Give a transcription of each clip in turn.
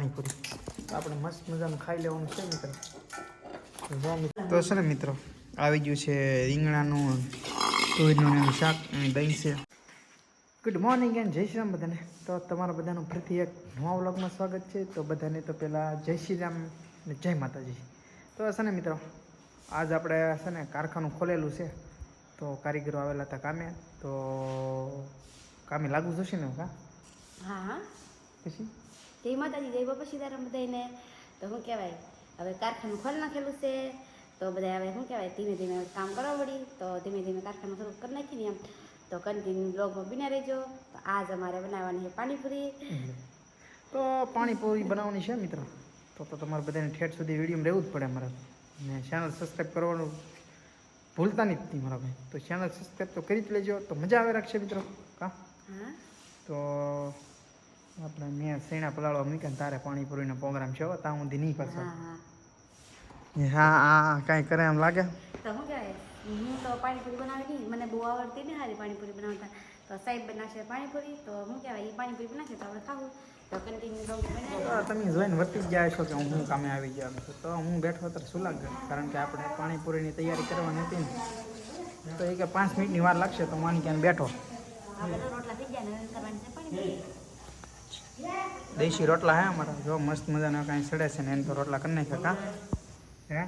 પાણીપુરી આપણે મસ્ત મજાનું ખાઈ લેવાનું છે મિત્રો. તો મિત્રો. છે ને મિત્રો આવી ગયું છે રીંગણાનું તુવેરનું એનું શાક અને દહીં છે. ગુડ મોર્નિંગ એન્ડ જય શ્રી રામ બધાને. તો તમારા બધાનું ફરીથી એક નવા વ્લોગમાં સ્વાગત છે. તો બધાને તો પહેલાં જય શ્રી રામ અને જય માતાજી. તો છે ને મિત્રો આજ આપણે છે ને કારખાનું ખોલેલું છે. તો કારીગરો આવેલા હતા કામે. તો કામે લાગુ જશે ને કા? હા હા. પછી? જય માતાજી જય બાપા સીતારામ બધાને તો શું કહેવાય હવે કારખાનું ખોલી નાખેલું છે. તો બધા હવે શું કહેવાય ધીમે ધીમે કામ કરવા પડી તો ધીમે ધીમે કારખાનું શરૂ કરી નાખીને એમ. તો કન્ટિન્યુ બ્લોગમાં બિના રહેજો. તો આજ અમારે બનાવવાની છે પાણીપુરી. તો પાણીપુરી બનાવવાની છે મિત્રો. તો તો તમારે બધાને ઠેઠ સુધી વિડીયોમાં રહેવું જ પડે અમારે. ને ચેનલ સબસ્ક્રાઈબ કરવાનું ભૂલતા નથી મારા ભાઈ. તો ચેનલ સબસ્ક્રાઈબ તો કરી જ લેજો. તો મજા આવે રાખશે મિત્રો. કા? હા. તો આપણે મેં સેણા પલાળવા મૂક્યા ને તારે પાણીપુરીનો પ્રોગ્રામ છે હો ત્યાં સુધી નહીં પાછો. હા હા. હા હા કાંઈ કરે એમ લાગે? તો શું કહેવાય હું તો પાણીપુરી બનાવી નહીં મને બહુ આવડતી નહીં સારી પાણીપુરી બનાવતા. તો સાહેબ બનાવશે પાણીપુરી તો શું કહેવાય એ પાણીપુરી બનાવશે તો આપણે ખાવું. તો કન્ટિન્યુ તમે જોઈને વર્તી જાય છો કે હું કામે આવી ગયા છું. તો હું બેઠો તો શું લાગે કારણ કે આપણે પાણીપુરીની તૈયારી કરવાની હતી ને. તો એ કે પાંચ મિનિટની વાર લાગશે તો માની ક્યાં બેઠો. રોટલા થઈ ગયા ને કરવાની છે પાણીપુરી. દેશી રોટલા હે અમારા. જો મસ્ત મજાના કાંઈ સડે છે ને એને તો રોટલા કરી નાખ્યા કા? હે?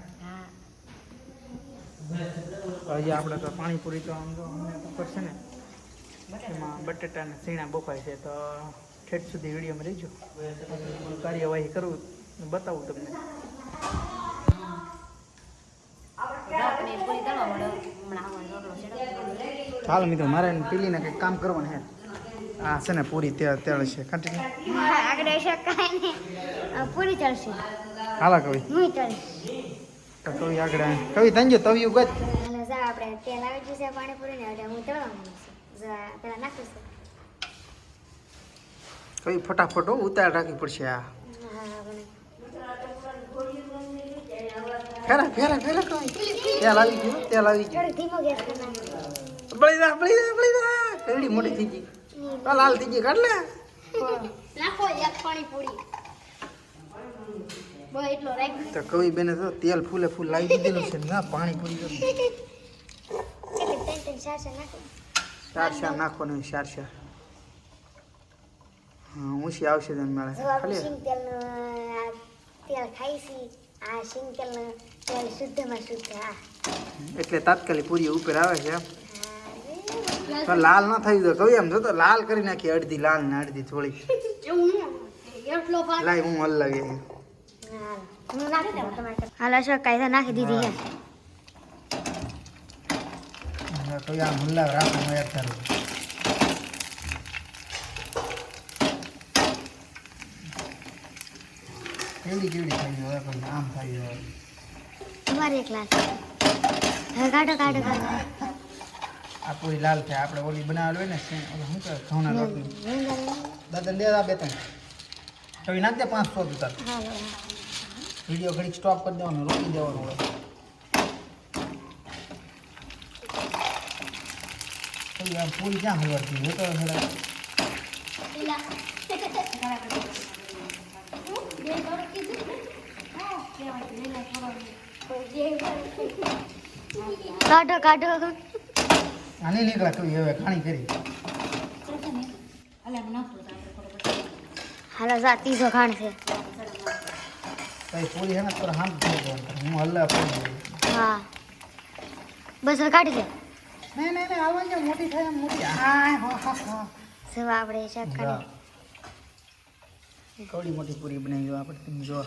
હજી આપણે તો પાણીપુરી તો આમ અમને ઉપર છે ને એમાં બટેટા ને સીણા બફાય છે તો ઠેઠ સુધી વિડીયોમાં રહીજો. કાર્યવાહી કરું બતાવું તમને. ચાલો મિત્રો મારે પીલીને કંઈક કામ કરવાનું હે આ છે ને પૂરી તેલ તેલ છે. કન્ટિન્યુ આગળ શકાય ને પૂરી ચાલશે. હાલા કવિ. હું ચડશે તો કવિ આગળ કવિ તંજો ગજ અને જા આપણે તેલ આવી ગયું છે પાણીપુરી ને એટલે હું તળવા માંગુ છું. જા પેલા નાખું છું. કવિ ફટાફટ ઉતાર રાખવી પડશે આ. ફેરા ફેરા ફેરા કવિ. તેલ આવી ગયું તેલ આવી ગયું. બળી જા બળી જા બળી જા. કરડી મોટી થઈ ગઈ. આ લાલ થઈ ગઈ કાઢ લે. નાખો એક પાણીપુરી બહુ તો કવિ બેને તો તેલ ફૂલે ફૂલ લાવી દીધેલું છે. ના પાણી પૂરી તો ચાર નાખો. નહીં ચાર હા ઊંચી આવશે તને જો ખાલી. તેલ ખાઈ છી આ સિંગ તેલનું તેલ શુદ્ધમાં શુદ્ધ એટલે તાત્કાલિક પૂરી ઉપર આવે છે. તો લાલ ન થઈ ગયો કવિ એમ જો તો લાલ કરી નાખી અડધી લાલ ને અડધી થોડી લાઈ હું હલાવી હું હાલ શું કાયદા નાખી દીધી હે તો એક ધારું. કેવડી કેવડી થઈ ગયો હવે આમ થઈ ગયો તમારે એક લાલ. કાઢો કાઢો કાઢો. આ પૂરી લાલ થાય આપણે ઓલી બનાવેલી હોય ને શું કહે ઘઉંના રોટલી દાદા લે આ બે ત્રણ હવે ના દે પાંચસો ઉતાર તાર. વીડિયો ઘડીક સ્ટોપ કરી દેવાનો રોકી દેવાનો હોય તો પૂરી ક્યાં હલવાતી હું તો થોડા કાઢો કાઢો. આને નીકળે કવી હવે ખાણી કરી. હાલો જા ત્રીસો ખાણ છે. કઈ પૂરી હે ને થોડા હાથ હું હલ્લા પડી હા. બસ હવે કાઢી દે. નહીં નહીં નહીં આવવા જાય મોટી થાય મોટી. હા હા હા હા સવા આપણે શાક કાઢી કવડી મોટી પૂરી બનાવી દો આપણે તમે જો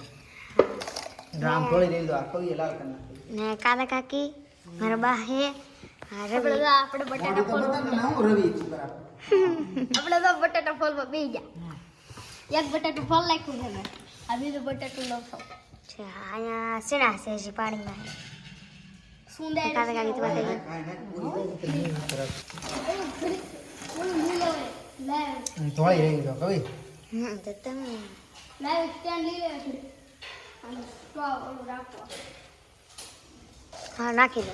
રામ થોડી રહી દો આ કવીએ લાલ કરી ને કાલા કાકી મારા બા હે. હા આપણે બટાટા રવિ આપણે તો બટાટા ફોલમાં બેસી ગયા. એક બટાટું ફોલ નાખ્યું છે મેં. આ બીજું બટાટું લવસો છે અહીંયા છે હજી પાણીમાં? સુંદર કાકા કાકી તો બતાવી બહુ તો તમે. હા નાખી દો.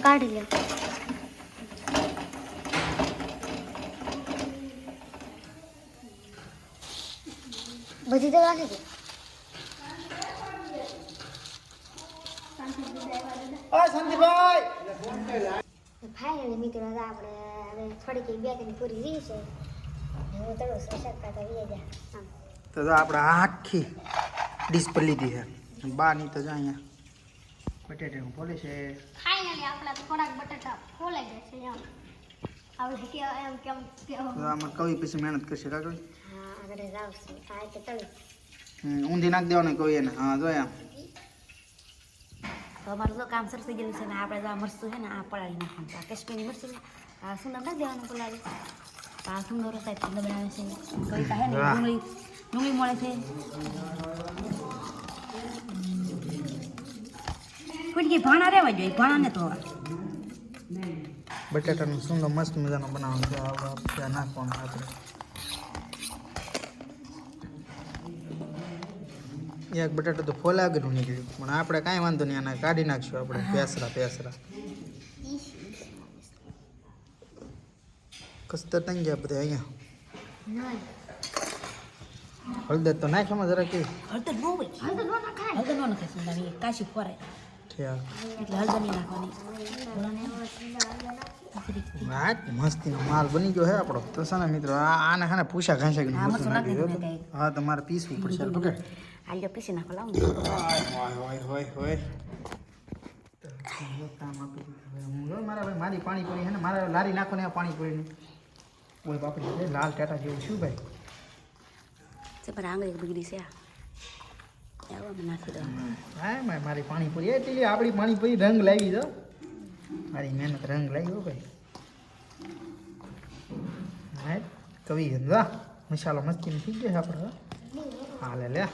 કાઢી લો બધી તો રાખી દે ફાઇનલી મિત્રો હવે આપણે હવે થોડીક એક બે ત્રણ પૂરી રહી છે હું તળો સશક્ત કરતા વી જા આમ તો જો આપણે આખી ડીશ પર લીધી છે બાની તો જો અહીંયા બટેટાનું ફોલે છે? ફાઇનલી આપણા થોડાક બટેટા ફોલાઈ ગયા છે એમ. આપણે કે એમ કેમ તો આમાં કવિ પછી મહેનત કરશે કા કવિ? હા આગળ જાવ આ રીતે તળી હમ, ઊંધી નાખ દેવાનું કવિ એને. હા જો એમ તો અમારું તો કામ સરસ થઈ ગયેલું છે ને આપણે તો આ મરચું છે ને આ પડાવી નાખવાનું આ કાશ્મીરી છે. આ દેવાનું પલાળી? આ સુંદર સાહેબ બનાવે છે. કવિતા છે ને ડુંગળી ડુંગળી મળે છે. કોઈ ભાણા રહેવા જોઈએ ભાણાને ધોવા બટાટાનું સુંદર મસ્ત મજાનું બનાવવાનું છે. ત્યાં નાખવાનું આપણે. એક બટાટા તો ફોલા આગળનું નીકળ્યું. પણ આપણે કાંઈ વાંધો નહીં આના કાઢી નાખશું આપણે. પેસરા પેસરા કસ્તર તંગ ગયા બધા અહીંયા. હળદર તો નાખ્યામાં જરા કે હળદર બહુ હળદર નો નાખાય. હળદર નો નાખાય સુંદર કાશી ફોરાય હા મસ્તીનો માલ બની ગયો હે આપણો. તો છે ને મિત્રો આને છે પૂછા ઘાંસા હા. હા તમારે પીસવું પડશે. પકડ આલ્યો પીસી નાખો લાવું. હોય હોય હોય હું મારા ભાઈ મારી પાણીપુરી છે ને મારે લારી નાખો ને આ પાણીપુરીની. ઓય બાપડી લાલ ટાટા જેવું શું ભાઈ? છે પણ આંગળી બગડી છે આ. હા મારી પાણીપુરી એટલી આપણી પાણીપુરી રંગ લાવી દો. મારી મહેનત રંગ લાવી ભાઈ. હા કવિ વાહ. મસાલો મસ્તી થઈ ગયો છે આપણે. હાલે લે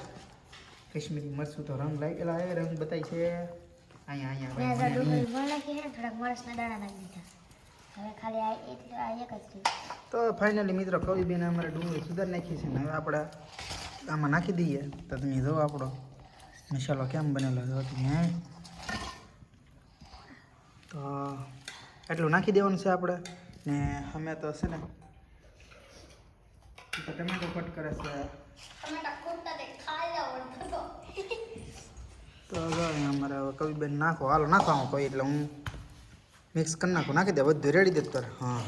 કશ્મીરી મરચું તો રંગ લાગેલા એ રંગ બતાય છે. અહીંયા અહીંયા તો ફાઇનલી મિત્રો કવિબેન અમારે ડુંગળી સુધાર નાખી છે ને હવે આપણે આમાં નાખી દઈએ. તો તમે જો આપણો. મસાલો કેમ બનેલો જો તમે તો એટલું નાખી દેવાનું છે આપણે. ને અમે તો છે ને તો ટમેટો કટ કરે છે. તે અમારે કવિબેન નાખો. હાલો નાખો કોઈ એટલે હું મિક્સ કરી નાખું. નાખી દે બધું રેડી દે તાર હા.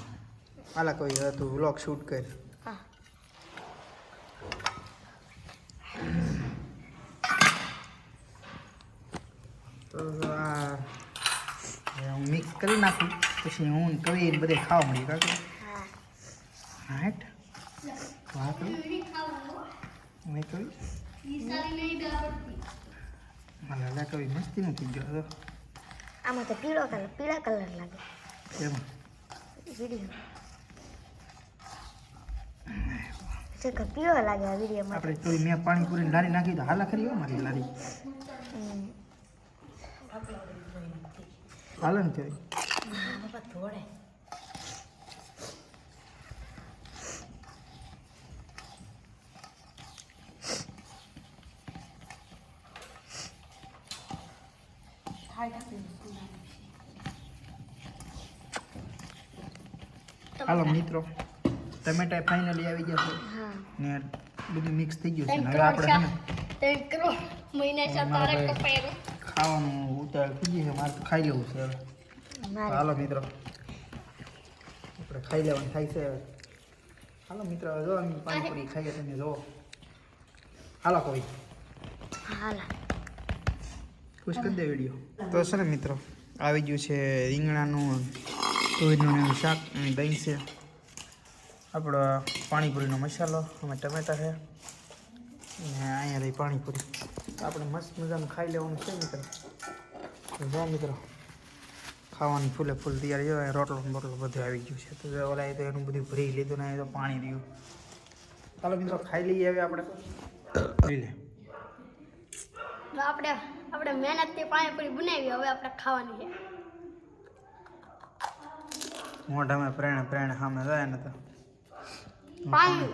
હાલા કોઈ હવે તું વ્લોગ શૂટ કર હા તો આ હવે હું મિક્સ કરી નાખું. પછી હું ને કવિ ને બધે ખાવા મળી કાકે હાટ. વાહ કવિ મેં કવિ મને લા કવિ મસ્તી નથી ગયો. તો આમાં તો પીળો કલર પીળા કલર લાગે. કેમ? વીડિયો. પીળો લાગે આ વિડીયોમાં. આપણે કવિ મેં પાણી લારી નાખી તો હાલા હો મારી લારી હમ. હાલે ને કવિ બાપા ધોળે હાલો મિત્રો ટમેટા ફાઇનલી આવી ગયા છે હા ને બધું મિક્સ થઈ ગયું છે ને હવે આપણે છે ને ત્રણ કરોડ મહિને મારે ભાઈ કપાયેલો ખાવાનું ઉતાર થઈ ગયું છે મારે તો ખાઈ લેવું છે હવે. મારે. હાલો મિત્રો. આપણે ખાઈ લેવાનું થાય છે હવે. હાલો મિત્રો હવે જો અમે પાણીપુરી ખાઈએ તમે જો. હાલો કોઈ. હાલા. ખુશ કરી દે વીડિયો તો છે ને મિત્રો આવી ગયું છે રીંગણાનું તુવેરનું ને એનું શાક અને દહીં છે. આપણો પાણીપુરીનો મસાલો અમે ટમેટા છે. ને અહીંયા રહી પાણીપુરી. આપણે મસ્ત મજાનું ખાઈ લેવાનું છે મિત્રો. જો મિત્રો ખાવાની ફૂલે ફૂલ તૈયારી જો રોટલો બોટલો બધું આવી ગયું છે. તો ઓલા એ તો એનું બધું ભરી લીધું ને તો પાણી રહ્યું. ચાલો મિત્રો ખાઈ લઈએ હવે આપણે. આપણે આપણે મહેનતથી પાણીપુરી બનાવી હવે આપણે ખાવાની છે. મોઢામાં પ્રેણ પ્રેણ સામે જાય ને તો. પાણી.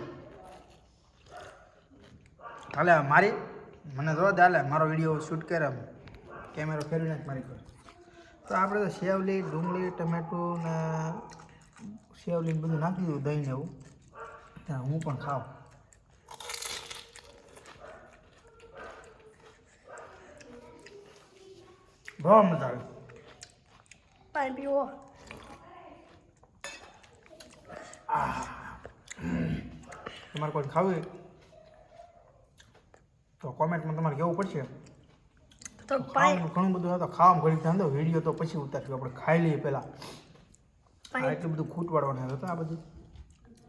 હાલે મારી મને જો દે હાલે મારો વીડિયો શૂટ કરે કેમેરો ફેરવીને જ મારી કર તો આપણે તો સેવલી ડુંગળી ટમેટું ને સેવલી બધું નાખી દીધું દહીં ને એવું. ત્યાં હું પણ ખાઉં. બહુ મજા આવે. પાણી પીવો. તમારે કોઈ ખાવું તો કોમેન્ટમાં તમારે કેવું પડશે? તો ઘણું બધું હતું ખાવામાં ઘડી ધંધો વીડિયો તો પછી ઉતારશું આપણે ખાઈ લઈએ પહેલાં. એટલું બધું ખૂટવાડવાનું હતું આ બધું.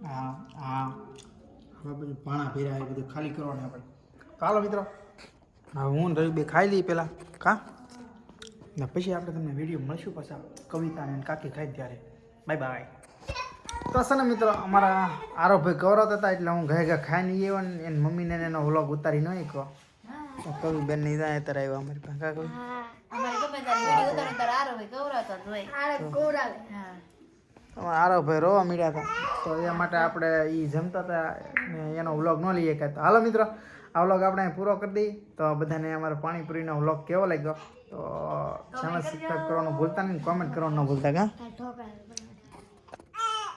હા હા. હવે બધું પાણા ભેરા એ બધું ખાલી કરવાનું આપણે. ચાલો મિત્રો. હવે હું રવિ બે ખાઈ લઈએ પહેલાં. કા? ને પછી આપણે તમને વીડિયો મળશું પાછા કવિતા અને કાકી ખાઈ ત્યારે. Bye bye. તો છે ને મિત્રો અમારા આરોભાઈ ગૌરવ હતા એટલે હું ઘરે ઘરે ખાઈને આવ્યો ને એની મમ્મીને એનો વ્લોગ ઉતારી નહીં કહો કવિ બેન નહીં જાય ત્યારે આવ્યો અમારી પાસે. કા કવિ? આરોભાઈ રોવા મળ્યા હતા. તો એ માટે આપણે એ જમતા હતા ને એનો વ્લોગ ન લઈએ કે હાલો મિત્રો આ વ્લોગ આપણે પૂરો કરી દઈએ. તો બધાને અમારો પાણીપુરીનો વ્લોગ કેવો લાગ્યો? તો ચેનલ સબસ્ક્રાઈબ કરવાનું ભૂલતા નહીં કોમેન્ટ કરવાનું ન ભૂલતા કા?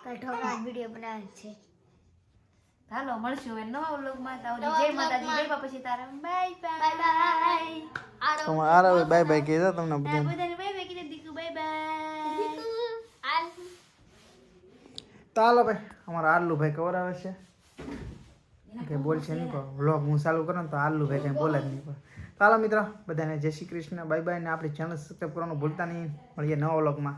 ઠોકરા વીડિયો બનાવે છે. હાલો મળશું હવે નવા વ્લોગમાં. તો જય માતાજી. જય Bapa Sitaram bye bye. Bye bye આરો આરોભાઈ બાય બાય કહેજો તમને બધું બધાને. બાય બાય કીધું દીકુ બાય બાય આલ તો હાલો ભાઈ અમારા આલ્લુભાઈ કવર આવે છે. કે બોલ છે નહીં કહો વ્લોગ હું ચાલુ કરું ને તો આલ્લુભાઈ કંઈ બોલે જ નહીં પણ તાલો હાલો મિત્રો બધાને જય શ્રી કૃષ્ણ. બાય બાય ને આપણી ચેનલ સબસ્ક્રાઈબ કરવાનું ભૂલતા નહીં. મળીએ નવા વ્લોગમાં.